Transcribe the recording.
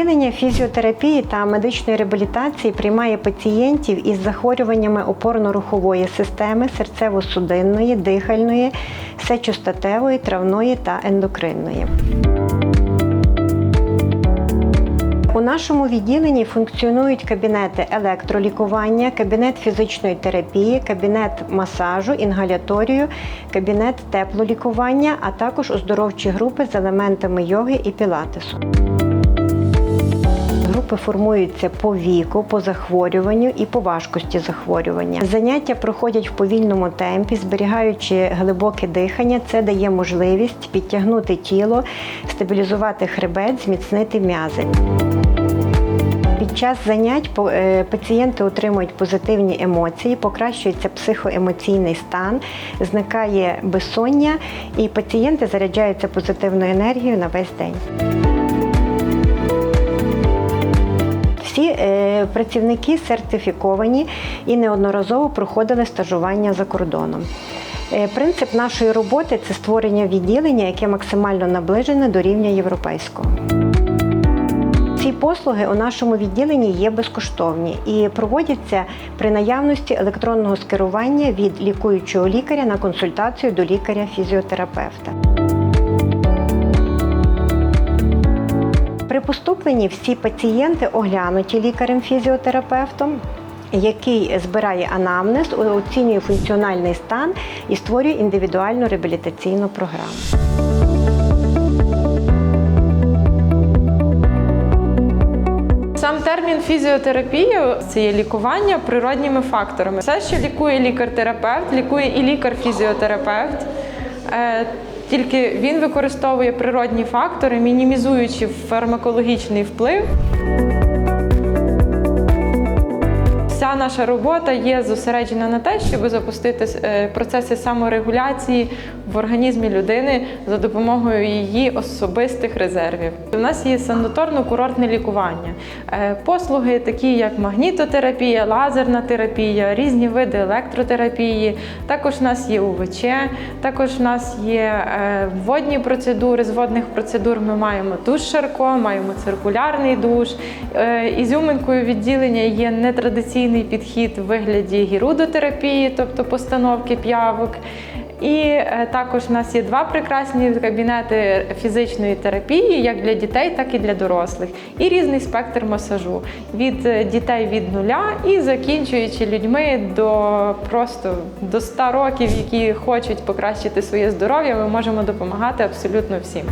Відділення фізіотерапії та медичної реабілітації приймає пацієнтів із захворюваннями опорно-рухової системи, серцево-судинної, дихальної, сечостатевої, травної та ендокринної. У нашому відділенні функціонують кабінети електролікування, кабінет фізичної терапії, кабінет масажу, інгаляторію, кабінет теплолікування, а також оздоровчі групи з елементами йоги і пілатесу. Групи формуються по віку, по захворюванню і по важкості захворювання. Заняття проходять в повільному темпі, зберігаючи глибоке дихання. Це дає можливість підтягнути тіло, стабілізувати хребет, зміцнити м'язи. Під час занять е, пацієнти отримують позитивні емоції, покращується психоемоційний стан, зникає безсоння, і пацієнти заряджаються позитивною енергією на весь день. Всі е, працівники сертифіковані і неодноразово проходили стажування за кордоном. Е, Принцип нашої роботи це створення відділення, яке максимально наближене до рівня європейського. Ці послуги у нашому відділенні є безкоштовні і проводяться при наявності електронного скерування від лікуючого лікаря на консультацію до лікаря-фізіотерапевта. При поступленні всі пацієнти оглянуті лікарем-фізіотерапевтом, який збирає анамнез, оцінює функціональний стан і створює індивідуальну реабілітаційну програму. Сам термін фізіотерапія це є лікування природніми факторами. Все, що лікує лікар-терапевт, лікує і лікар-фізіотерапевт. Е, Тільки він використовує природні фактори, мінімізуючи фармакологічний вплив. Наша робота є зосереджена на те, щоб запустити е, процеси саморегуляції в організмі людини за допомогою її особистих резервів. У нас є санаторно-курортне лікування, Е, послуги, такі як магнітотерапія, лазерна терапія, різні види електротерапії. Також у нас є УВЧ, також у нас є е, водні процедури. З водних процедур ми маємо душ Шарко, маємо циркулярний душ. Ізюминкою відділення є нетрадиційний підхід в вигляді гірудотерапії, тобто постановки п'явок. І е, також у нас є два прекрасні кабінети фізичної терапії, як для дітей, так і для дорослих, і різний спектр масажу від е, дітей від нуля і закінчуючи людьми до просто до 100 років, які хочуть покращити своє здоров'я. Ми можемо допомагати абсолютно всім.